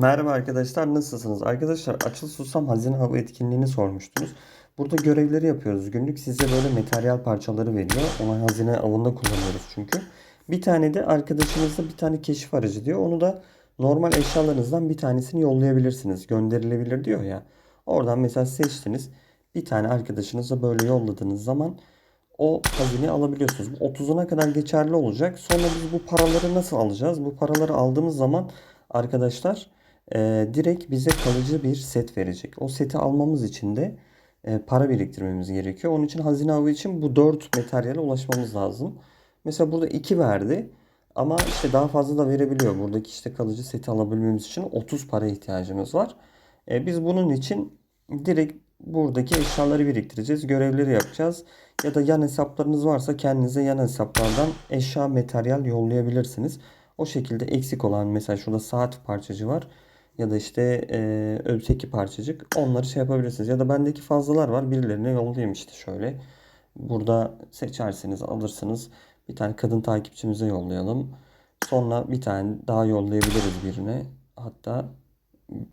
Merhaba arkadaşlar nasılsınız? Arkadaşlar Açıl Susam Hazine Hava etkinliğini sormuştunuz. Burada görevleri yapıyoruz. Günlük size böyle materyal parçaları veriyor. Ona hazine avında kullanıyoruz çünkü. Bir tane de arkadaşınızda bir tane keşif aracı diyor. Onu da normal eşyalarınızdan bir tanesini yollayabilirsiniz. Gönderilebilir diyor ya. Oradan mesela seçtiniz. Bir tane arkadaşınıza böyle yolladığınız zaman o hazineyi alabiliyorsunuz. Bu 30'una kadar geçerli olacak. Sonra biz bu paraları nasıl alacağız? Bu paraları aldığımız zaman arkadaşlar e, direkt bize kalıcı bir set verecek. O seti almamız için de e, para biriktirmemiz gerekiyor. Onun için hazine avı için bu 4 materyale ulaşmamız lazım. Mesela burada 2 verdi. Ama işte daha fazla da verebiliyor. Buradaki işte kalıcı seti alabilmemiz için 30 para ihtiyacımız var. E, biz bunun için direkt buradaki eşyaları biriktireceğiz. Görevleri yapacağız. Ya da yan hesaplarınız varsa kendinize yan hesaplardan eşya materyal yollayabilirsiniz. O şekilde eksik olan mesela şurada saat parçacı var. Ya da işte e, öteki parçacık. Onları şey yapabilirsiniz. Ya da bendeki fazlalar var. Birilerine yollayayım işte şöyle. Burada seçerseniz alırsınız. Bir tane kadın takipçimize yollayalım. Sonra bir tane daha yollayabiliriz birine. Hatta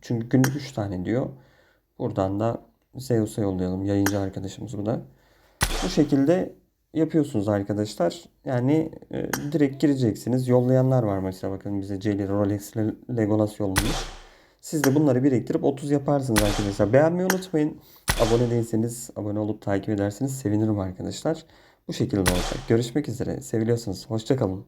çünkü günlük 3 tane diyor. Buradan da Zeus'a yollayalım. Yayıncı arkadaşımız bu da. Bu şekilde yapıyorsunuz arkadaşlar. Yani e, direkt gireceksiniz. Yollayanlar var mesela bakın bize Jelly, Rolex, Le- Legolas yollamış. Siz de bunları biriktirip 30 yaparsınız arkadaşlar. Beğenmeyi unutmayın. Abone değilseniz abone olup takip ederseniz sevinirim arkadaşlar. Bu şekilde olacak. Görüşmek üzere. Seviliyorsunuz. Hoşçakalın.